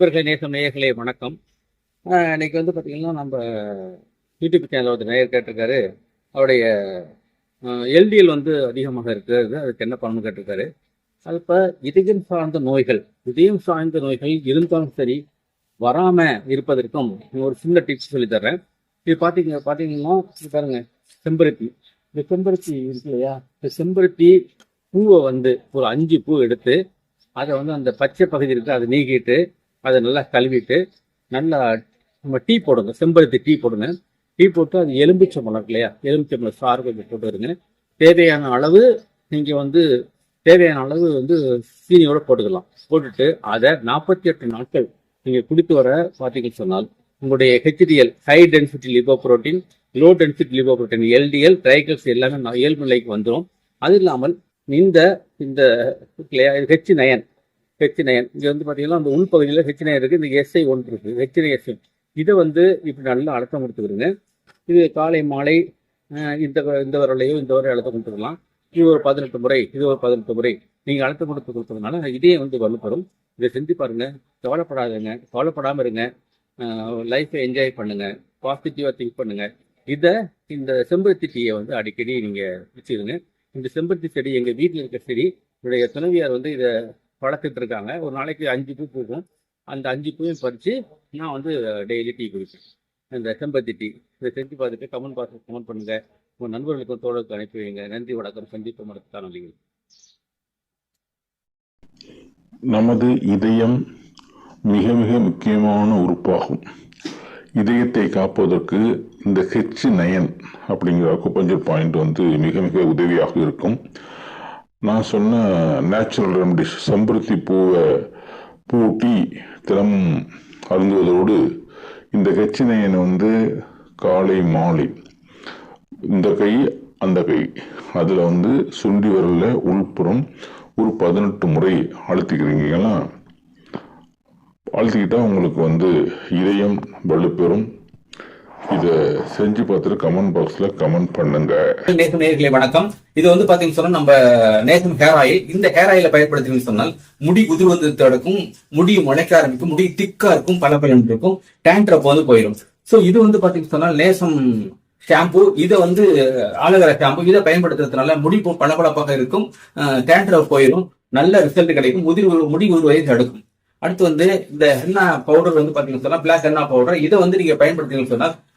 இவர்கள் நேசம் நேயர்களே வணக்கம். இன்னைக்கு வந்து பார்த்தீங்கன்னா நம்ம யூடியூப் சேனல் ஒரு நேயர் கேட்டிருக்காரு. அவருடைய எல்டிஎல் வந்து அதிகமாக இருக்கிறது. அதுக்கு என்ன பண்ணணும்னு கேட்டிருக்காரு. அது இப்போ இதயம் சார்ந்த நோய்கள் இதயம் சார்ந்த நோய்கள் இருந்தாலும் சரி வராமல் இருப்பதற்கும் ஒரு சின்ன டிப்ஸ் சொல்லித்தர்றேன் இது பார்த்தீங்க பார்த்தீங்கன்னா பாருங்க செம்பருத்தி. இந்த செம்பருத்தி இருக்கு இல்லையா? இந்த செம்பருத்தி பூவை வந்து ஒரு அஞ்சு பூ எடுத்து அதை வந்து அந்த பச்சை பகுதி இருக்கு அதை நீக்கிட்டு அதை நல்லா கழுவிட்டு நல்லா நம்ம டீ போடுங்க செம்பருத்தி டீ போடுங்க. டீ போட்டு அது எலும்பிச்சம்பழம் இருக்கு இல்லையா? எலும்பிச்சம்பழம் சாறு கொஞ்சம் போட்டுருங்க தேவையான அளவு நீங்கள் வந்து தேவையான அளவு வந்து சீனியோட போட்டுக்கலாம். போட்டுட்டு அதை நாற்பத்தி எட்டு நாட்கள் நீங்கள் குடித்து வர பார்த்தீங்கன்னு சொன்னால் உங்களுடைய HDL high density lipoprotein low density lipoprotein LDL triglycerides எல்லாமே இயல்பு நிலைக்கு வந்துடும் அது இல்லாமல் இந்த இந்த ஹெச் நயன் ஹெச் நயன் இங்கே வந்து பார்த்தீங்கன்னா அந்த உள்பகுதியில் ஹெச் நயன் இருக்குது இந்த எஸ்ஐ ஒன்று இருக்குது ஹெச் எஸ்ஐ இதை வந்து இப்படி நல்லா அழுத்தம் கொடுத்துக்கிறோங்க இது காலை மாலை இந்த இந்த வரலையோ இந்த வரை அழுத்தம் கொடுத்துக்கலாம் இது ஒரு பதினெட்டு முறை இது ஒரு பதினெட்டு முறை. நீங்கள் அழுத்தம் கொடுத்து கொடுத்ததுனால இதே வந்து வலுப்பெறும். இதை செஞ்சு பாருங்க. கவலைப்படாதுங்க. கவலைப்படாமல் இருங்க. லைஃப்பை என்ஜாய் பண்ணுங்க. பாசிட்டிவாக திங்க் பண்ணுங்க. இதை இந்த செம்பருத்தி டீயை வந்து அடிக்கடி நீங்கள் வச்சுருங்க. இந்த செம்பருத்தி செடி எங்கள் வீட்டில் இருக்க செடி என்னுடைய துணைவியார் வந்து இதை வளர்த்துட்டு இருக்காங்க ஒரு நாளைக்கு அஞ்சு பூ பூக்கும். அந்த அஞ்சு பூவையும் பறித்து நான் வந்து டெய்லி டீ குடிப்பேன். இந்த செம்பத்தி டீ. இதை செஞ்சு பார்த்துட்டு கமெண்ட் பாக்ஸ் கமெண்ட் பண்ணுங்க. உங்கள் நண்பர்களுக்கும் தோழருக்கு அனுப்பி வைங்க. நன்றி வணக்கம். சந்திப்பு மடத்து காணொலிகள் நமது இதயம் மிக மிக முக்கியமான உறுப்பாகும். இதயத்தை காப்பதற்கு இந்த ஹெச் நயன் அப்படிங்கிற அக்குபஞ்சர் பாயிண்ட் வந்து மிக மிக உதவியாக இருக்கும். நான் சொன்ன நேச்சுரல் ரெமடிஸ் செம்பருத்தி பூவை பூட்டி தினமும் அருந்துவதோடு இந்த கச்சினையன் வந்து காலை மாலை இந்த கை அந்த கை. அதில் வந்து சுண்டி வரல உள்புறம் ஒரு பதினெட்டு முறை அழுத்திக்கிறீங்கன்னா அழுத்திக்கிட்டா உங்களுக்கு வந்து இதயம் வலுப்பெறும். இதை செஞ்சு பார்த்துட்டு கமெண்ட் பாக்ஸ்ல கமெண்ட் பண்ணுங்க. நேசம் நேர்களை வணக்கம். இது வந்து பாத்தீங்கன்னு சொன்னா நம்ம நேசம் ஹேர் ஆயில் இந்த ஹேர் ஆயில பயன்படுத்தினு சொன்னால் முடி உதிர்வது தடுக்கும் முடி முளைக்க ஆரம்பிக்கும் முடி திக்கா இருக்கும் பல பலன் இருக்கும் டேண்ட்ரப் வந்து போயிடும் சோ இது வந்து பாத்தீங்கன்னு சொன்னால் நேசம் ஷாம்பு இதை வந்து ஆலோவேரா ஷாம்பு இதை பயன்படுத்துறதுனால முடி பளபளப்பாக இருக்கும். டேண்ட்ரப் போயிடும் நல்ல ரிசல்ட் கிடைக்கும். முதிர் முடி உருவதை தடுக்கும். அடுத்து வந்து இந்த ஹென்னா பவுடர் வந்து பாத்தீங்கன்னு சொன்னா பிளாக் ஹென்னா பவுடர் இதை வந்து நீங்க பயன்படுத்தீங்கன்னு சொன்னா